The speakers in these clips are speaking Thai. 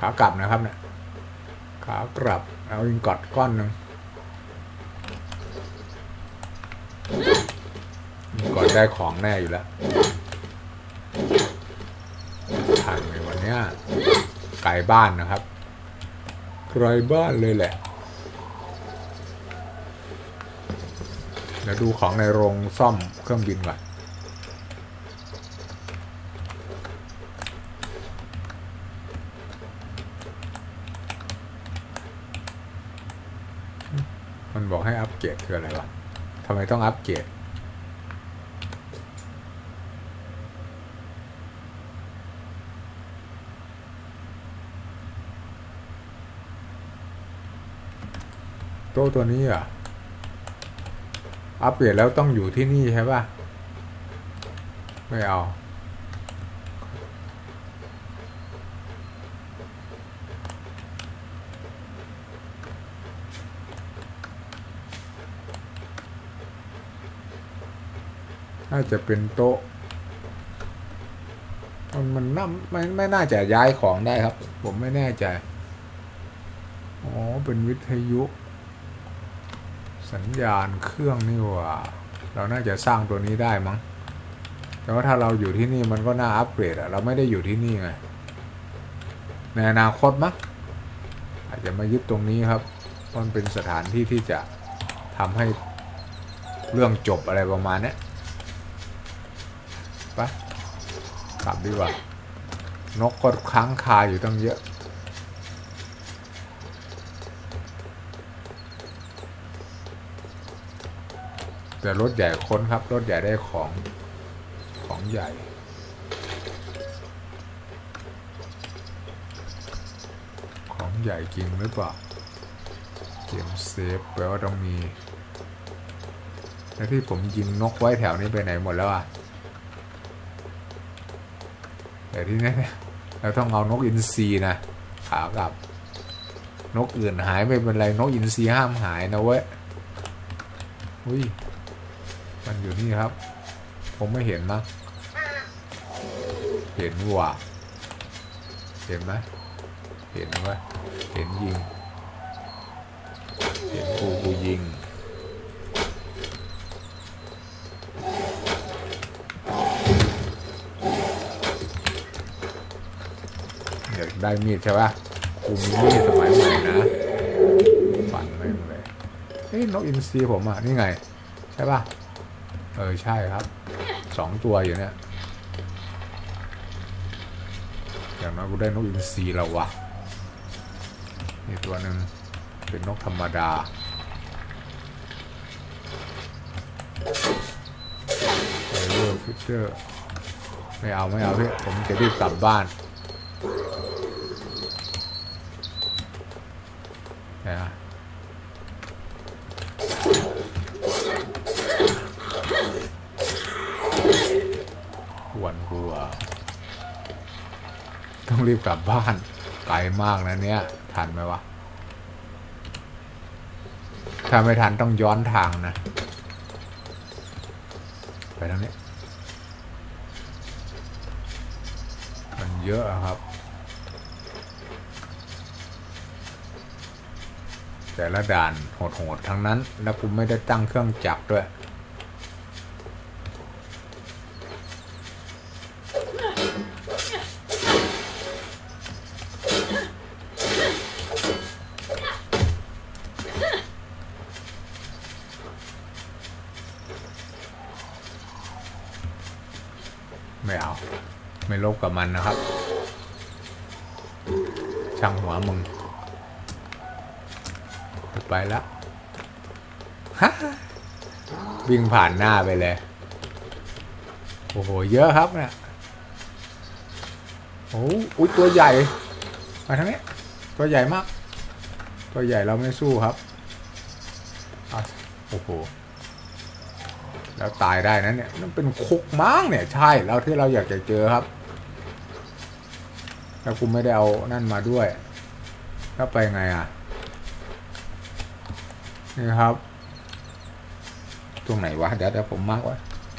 ขากลับนะครับเนี่ยขากลับเอาอิงกอดก้อนหนึ่งอิงกอดได้ของแน่อยู่แล้วทันในวันนี้ไกลบ้านนะครับไกลบ้านเลยแหละเดี๋ยวดูของในโรงซ่อมเครื่องบินก่อนบอกให้อัป เกรดคืออะไรวะทำไมต้องอัปเกรดโต๊ะตัวนี้อะอัปเกรดแล้วต้องอยู่ที่นี่ใช่ป่ะ ไม่เอาาจะเป็นโต๊ะ มันมันน่าไม่ไม่น่าจะย้ายของได้ครับ ผมไม่แน่ใจ อ๋อ เป็นวิทยุ สัญญาณเครื่องนี่ว่า เราน่าจะสร้างตัวนี้ได้มั้ง แต่ว่าถ้าเราอยู่ที่นี่มันก็น่าอัปเกรดอะเราไม่ได้อยู่ที่นี่ไง ในอนาคตมั้งอาจจะมายึดตรงนี้ครับมันเป็นสถานที่ที่จะทำให้เรื่องจบอะไรประมาณนี้ ยไปกลับดีกว่า นกก็ค้างคาอยู่ตั้งเยอะ แต่รถใหญ่ค้นครับ รถใหญ่ได้ของ ของใหญ่ของใหญ่จริงหรือเปล่าเกมเซฟแปลว่าต้องมี แล้วที่ผมยิงนกไว้แถวนี้ไปไหนหมดแล้วอะ แต่ที่นี่เราต้องเอานกอินทรีนะขากลับ นกอื่นหายไม่เป็นไรนกอินทรีห้ามหายนะเว้ยอุ้ยมันอยู่นี่ครับ ผมไม่เห็นมั้งเห็นว่ะเห็นไหมเห็นไหมเห็นยิง เห็นกูกูยิง อยาก ได้มีดใช่ปะกูมีมีดสมัยใหม่นะฟันไม่งเลยเฮ้ยนกอินทรีผมอะนี่ไง ใช่ปะเออใช่ครับสองตัวอยู่เนี่ยอย่างน้อยกูได้นกอินทรีแล้ววะนี่ตัวหนึ่งเป็นนกธรรมดาไอเวอร์ฟิชเตอร์ไม่เอาไม่เอาพี่ผมจะรีบกลับบ้านนะหวนหัว ต้องรีบกลับบ้าน ไกลมากนะเนี่ย ทันไหมวะ ถ้าไม่ทันต้องย้อนทางนะ ไปทางนี้ มันเยอะอะครับ แต่ละด่านโหดๆทั้งนั้น แล้วกูไม่ได้ตั้งเครื่องจักรด้วย กับมันนะครับ ช่างหัวมึง ไปแล้วฮะวิ่งผ่านหน้าไปเลย โอ้โห เยอะครับเนี่ยโอ้โหอุ๊ยตัวใหญ่ มาทางนี้ ตัวใหญ่มาก ตัวใหญ่เราไม่สู้ครับโอ้โห แล้วตายได้นั้นเนี่ยนั่นเป็นคุกม้างเนี่ย ใช่ แล้วที่เราอยากจะเจอครับ แล้วกูไม่ได้เอานั่นมาด้วยแล้วไปไงอะ นี่ครับ ตรงไหนวะ เดี๋ยวเดี๋ยวผมมาร์กไว้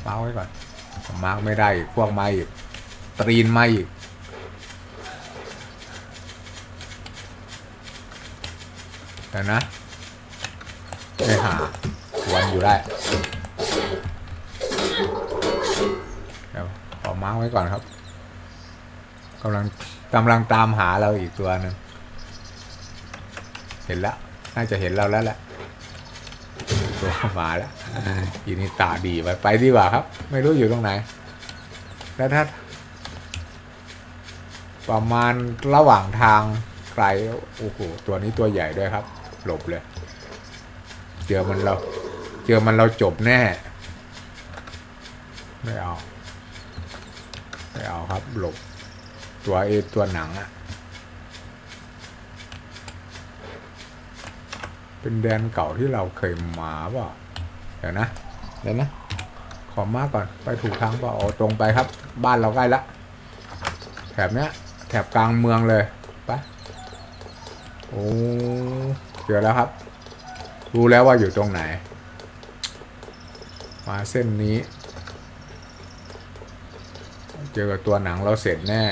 มาร์กไว้ก่อนผมมาร์กไม่ได้พวกมาอีก ตรีนมาอีกเดี๋ยวนะไม่หาวันอยู่ได้เดี๋ยวขอมาร์กไว้ก่อนครับกำลัง กำลังตามหาเราอีกตัวหนึ่งเห็นแล้วน่าจะเห็นเราแล้วแหละตัวมาแล้วอีนี่ตาดีไปไปดีกว่าครับ ไม่รู้อยู่ตรงไหน แล้วถ้า ประมาณระหว่างทางไกลโอ้โหตัวนี้ตัวใหญ่ด้วยครับ หลบเลย เจอมันเราเจอมันเราจบแน่ ไม่เอา ไม่เอาครับหลบ ตัวเอตัวหนังอะเป็นแดนเก่าที่เราเคยมาเปล่าเดี๋ยวนะ เดี๋ยวนะ ขอมาก่อนไปถูกทางเปล่าเอาตรงไปครับ บ้านเราใกล้ละแถบเนี้ย แถบกลางเมืองเลยไปะโอ้เจอแล้วครับ รู้แล้วว่าอยู่ตรงไหน มาเส้นนี้ เจอกับตัวหนังเราเสร็จแน่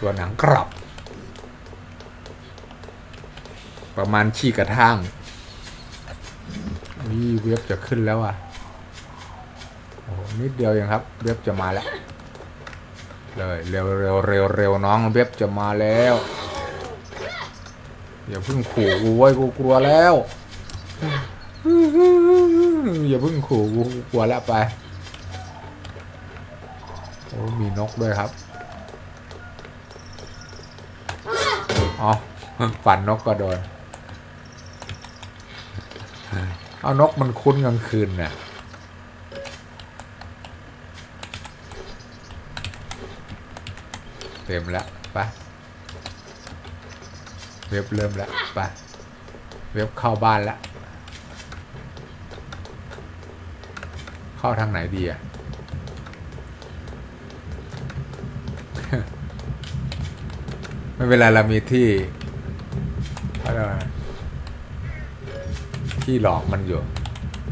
ตัวหนังกรับประมาณขี้กระทั่งวิเว็บจะขึ้นแล้วอะโอ้โหนิดเดียวเองครับ เว็บจะมาแล้ว เลยเร็วเร็วเร็วเร็วน้องเว็บจะมาแล้วอย่าเพิ่งขู่กูไว้ยกูกลัวแล้วอย่าเพิ่งขู่กูกลัวแล้วไปโอ้มีนกด้วยครับ อ๋อฝันนกก็โดน เอานกมันคุ้นกลางคืนน่ะเต็มแล้วไปเว็บเริ่มแล้วไปเว็บเข้าบ้านแล้ว เข้าทางไหนดีอะ ไม่เป็นไรเรามีที่เรียกว่าอะไรที่หลอกมันอยู่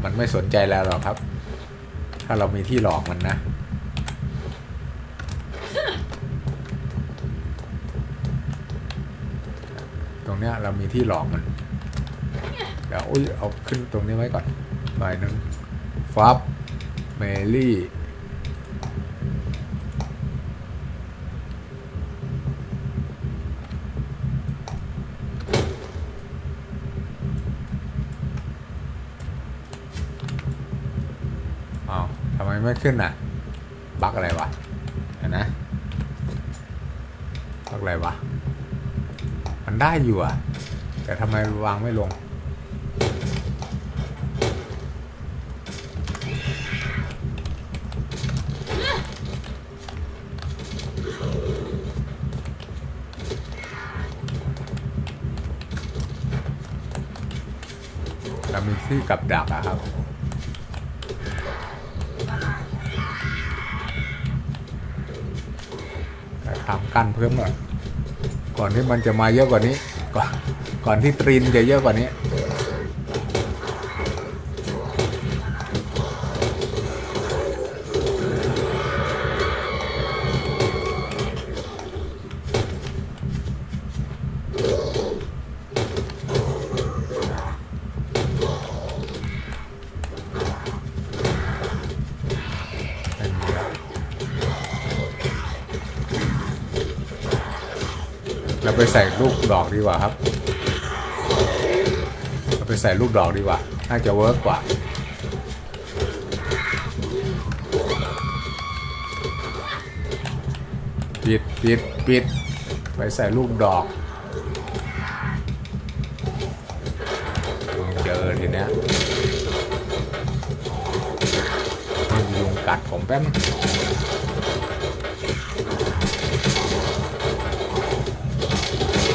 มันไม่สนใจแล้วหรอกครับ ถ้าเรามีที่หลอกมันนะตรงเนี้ยเรามีที่หลอกมันเดี๋ยวอุ้ยเอาขึ้นตรงนี้ไว้ก่อนหน่อยหนึงฟับเมลี่ อ้าวทำ ไม่ขึ้นอะ บั๊กอะไรวะเห็นนะบั๊กอะไรวะ มันได้อยู่อะ แต่ทำไมวางไม่ลง เรามีที่กับดักอะครับ กั้นเพิ่มก่อยก่อนที่มันจะมาเยอะกว่านี้ ก่อนก่อนที่ตรีนจะเยอะกว่านี้ เราไปใส่ลูกดอกดีกว่าครับเราไปใส่ลูกดอกดีกว่า น่าจะเวิร์กกว่าปิดปิดปิดไปใส่ลูกดอกเจอทีเนี้ยยุงกัดผมแป๊บ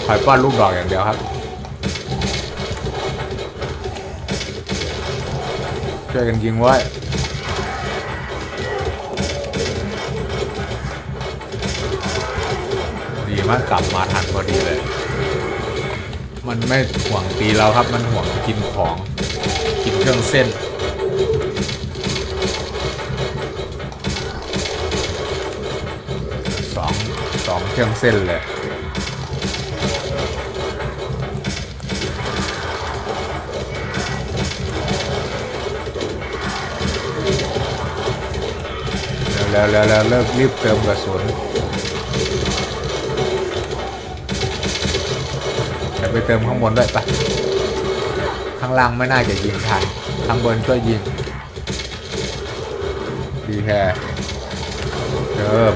คอยป้อนลูกดอกอย่างเดียวครับ ช่วยกันยิงไว้ดีมากกลับมาทันพอดีเลย มันไม่ห่วงตีเราครับ มันห่วงกินของ กินเครื่องเส้นสองสองเครื่องเส้นเลย แล้วแล้วแล้วเลิกรีบเติมกระสุนเดี๋ยวไปเติมข้างบนด้วยปะข้างล่างไม่น่าจะยิงทันข้างบนช่วยยิงดีแค่เติม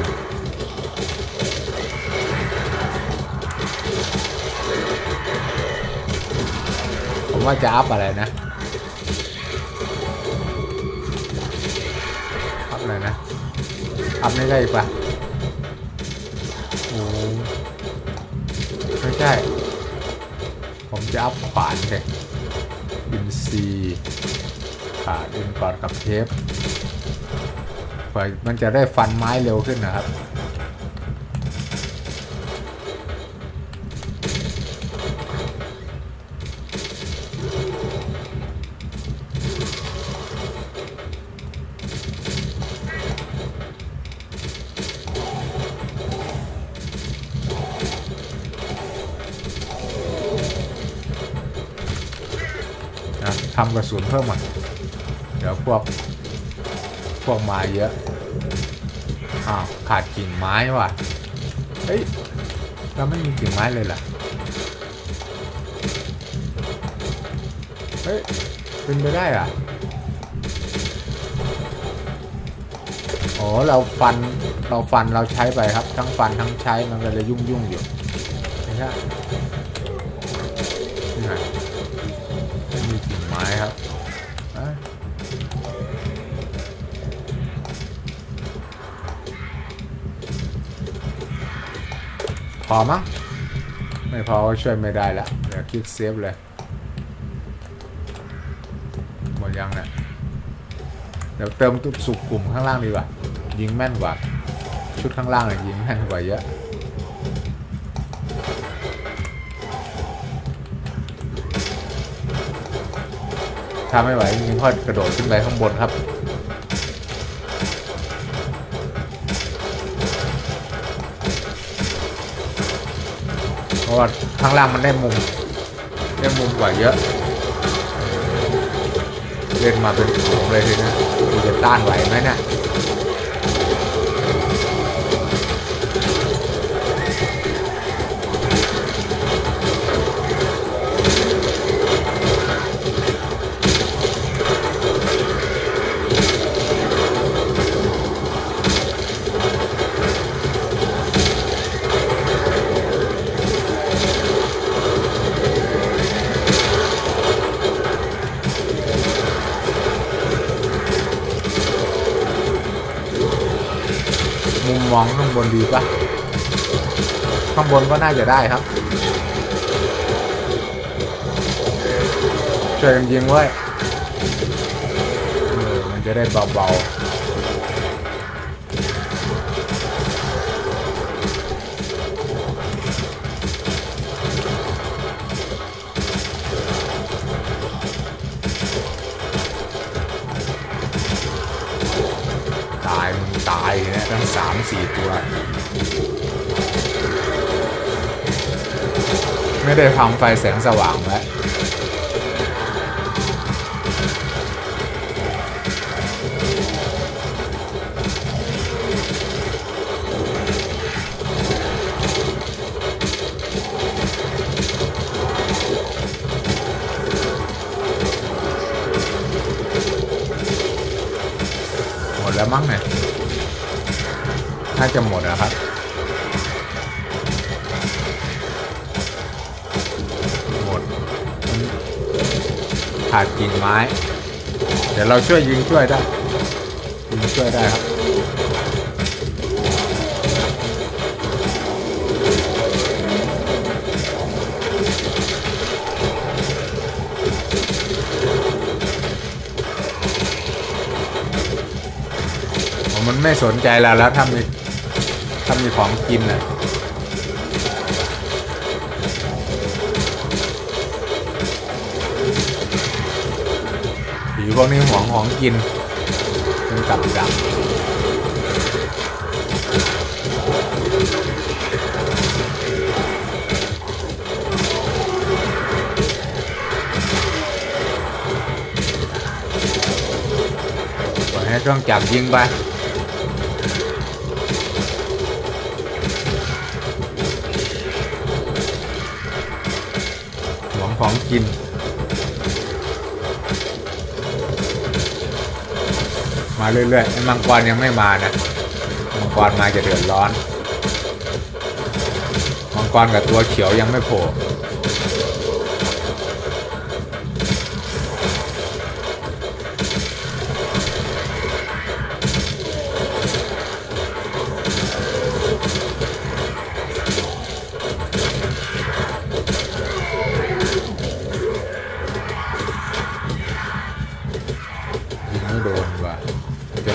ผมว่าจะอัพอะไรนะ ทำไม่ได้ปะโอ้ไม่ใช่ ผมจะอัพขวานเลยอินซีขาดอินกอดกับเทปเผื่อมันจะได้ฟันไม้เร็วขึ้นนะครับ ทำกระสุนเพิ่มอะเดี๋ยวพวก พวกมาเยอะอ้าวขาดกิ่งไม้ว่ะเฮ้ยเราไม่มีกิ่งไม้เลยล่ะเฮ้ยเป็นไปได้อะโอ้เราฟันเราฟันเราใช้ไปครับ ทั้งฟันทั้งใช้มันก็เลยยุ่งยุ่งอยู่ไม่ใช่ พอมั้งไม่พอก็ช่วยไม่ได้ละเดี๋ยวคลิกเซฟเลยหมดยังเนี่ยเดี๋ยวเติมตุกสุกกลุ่มข้างล่างดีกว่า ยิงแม่นกว่า ชุดข้างล่างเนี่ยยิงแม่นกว่าเยอะถ้าไม่ไหวจริงๆก็กระโดดขึ้นไปข้างบนครับ ราะว่าข้างล่างมันได้มุม ได้มุมกว่าเยอะ เล่นมาเป็นฝูงเลยทีนะดูจะต้านไหวไหมเนี่ย บนดีปะข้างบนก็น่าจะได้ครับช่วยกันยิงไว้มันจะได้เบาๆ ได้ทำไฟแสงสว่างไว้หมดแล้วมั้งเนี่ย น่าจะหมดแล้วครับ ขาดกิ่งไม้ เดี๋ยวเราช่วยยิงช่วยได้ยิงช่วยได้ครับมันไม่สนใจเราแล้วถ้ามีถ้ามีของกินน่ะ พวกนี้ห่วงของกินมันกลับกลับให้ต้องจับยิงไปหวงของกิน เรื่อยๆไอ้มังกรยังไม่มานะมังกรมาจะเดือดร้อน มังกรกับตัวเขียวยังไม่โผล่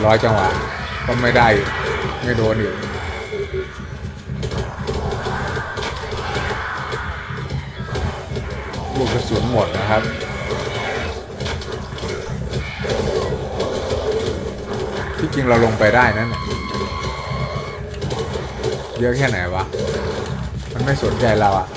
ร้อยจังหวะ ก็ไม่ได้ไม่โดนอีกลูกกระสุนหมดนะครับ ที่จริงเราลงไปได้นั่นน่ะเยอะแค่ไหนวะ มันไม่สนใจเราอะ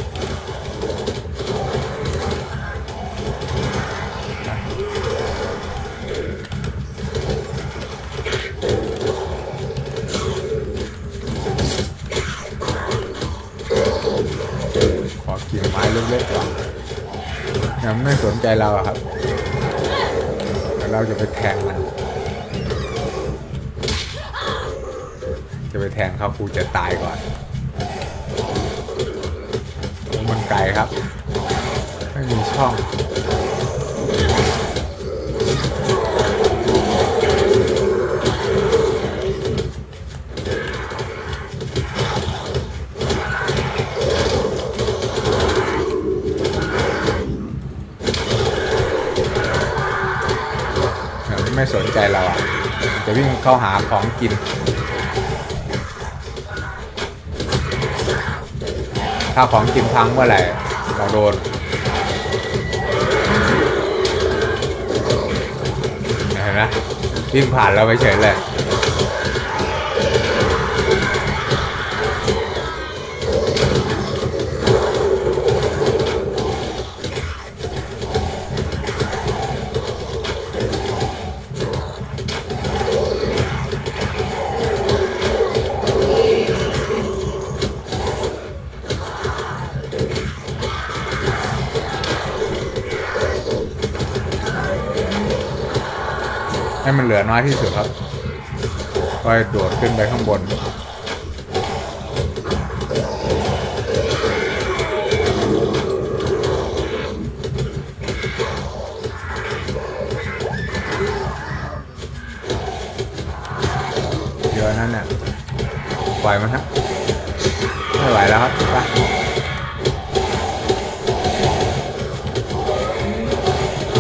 ขอ กิ่งไม้เล็กๆยังไม่สนใจเราครับ แต่เราจะไปแทงมันจะไปแทงเขากูจะตายก่อน มันไกลครับ ไม่มีช่อง ไม่สนใจเราอะจะวิ่งเข้าหาของกินถ้าของกินพังเมื่อไหร่เราโดนเห็นไหมวิ่งผ่านเราไปเฉยเลย มันเหลือน้อยที่สุดครับค่อยโดดขึ้นไปข้างบนเยอะนั่นน่ะปล่อยมันฮะไม่ไหวแล้วครับไป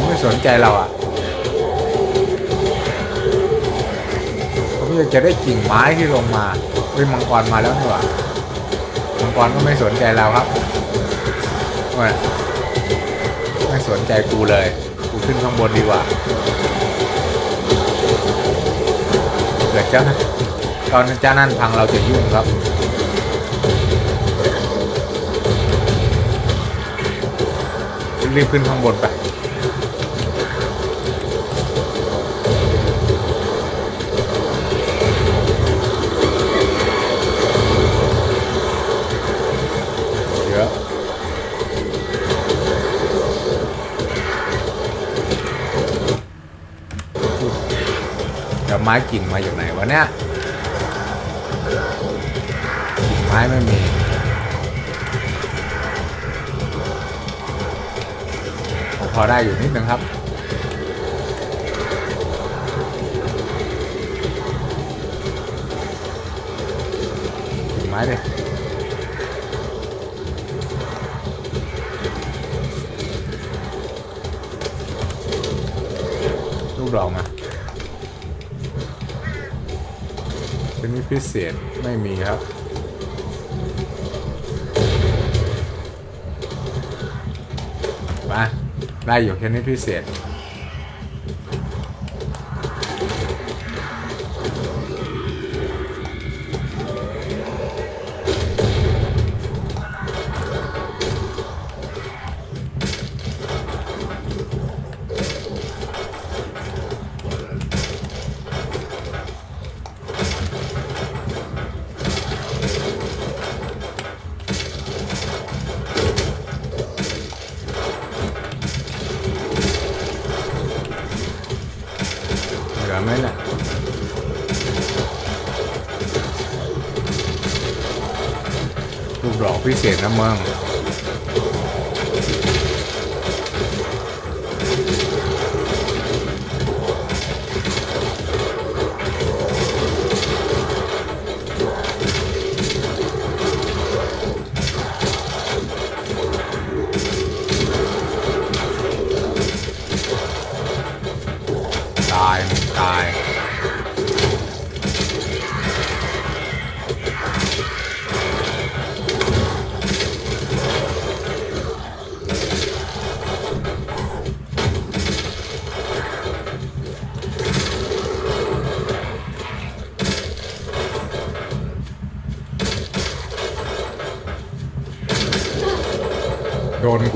ไม่สนใจเราอะ ผมอจะได้กิ่งไม้ที่ลงมาเฮ้ยมังกรมาแล้วนี่หว่ามังกรก็ไม่สนใจเราครับไม่สนใจกูเลย กูขึ้นข้างบนดีกว่าเกิดเจ้านะตอนเจ้านั่นพังเราจะยุ่งครับรีบขึ้นข้างบนไป ไม้กิ่งมาจากไหนวะเนี่ยกิ่งไม้ไม่มีพอได้อยู่นิดนึงครับกิ่งไม้เลยลูกดอกมา ชนิพิเศษไม่มีครับ มา ได้อยู่แค่นี้พิเศษ พิเศษนะมึง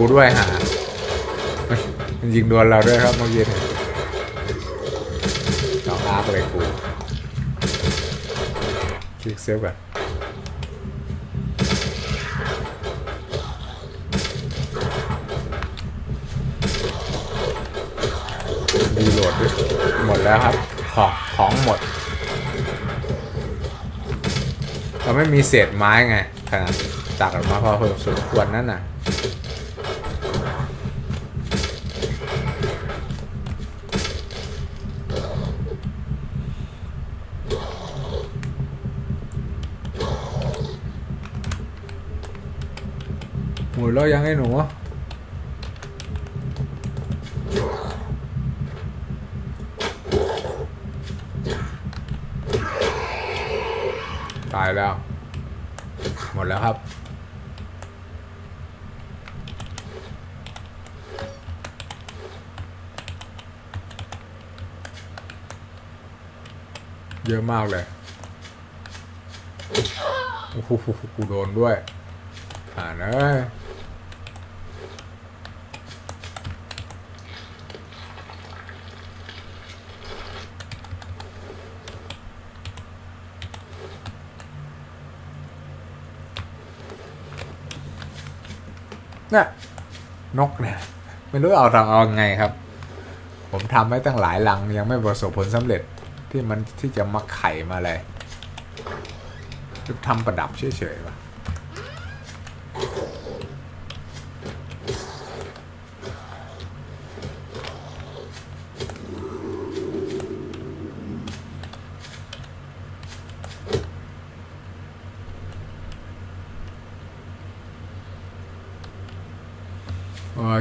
กูด้วยฮะมันยิงโดนเราด้วยครับเมื่อกี้เนี่องอาร์คเลยกูคลิกเซฟก่อนรีโหลดด้วยหมดแล้วครับ ของของหมด เราไม่มีเศษไม้ไงขนาดตักออกมาพอสมควรนั่นน่ะ แล้วยังไอ้หนูตายแล้ว หมดแล้วครับ เยอะมากเลยโอ้โหกูโดนด้วย อ่านเอ้ย นี่ยนกเนี่ยไม่รู้เอาทางเอาไงครับ ผมทำไว้ตั้งหลายลังยังไม่ประสบผลสำเร็จที่มันที่จะมาไข่มาเลยจะทำประดับเฉยๆวะ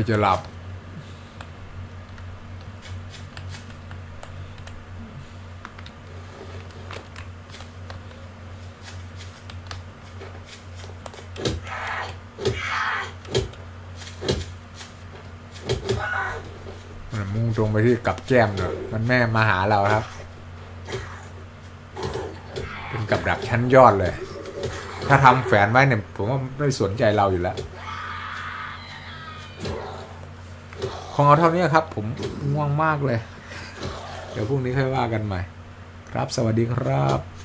จะหลับ มันมุ่งตรงไปที่กับแก้มเนอะมันแม่มาหาเราครับ เป็นกับดักชั้นยอดเลย ถ้าทำแฝนไว้เนี่ย ผมว่าไม่สนใจเราอยู่แล้ว งเอาเท่านี้ครับ ผมง่วงมากเลย เดี๋ยวพรุ่งนี้ค่อยว่ากันใหม่ ครับสวัสดีครับ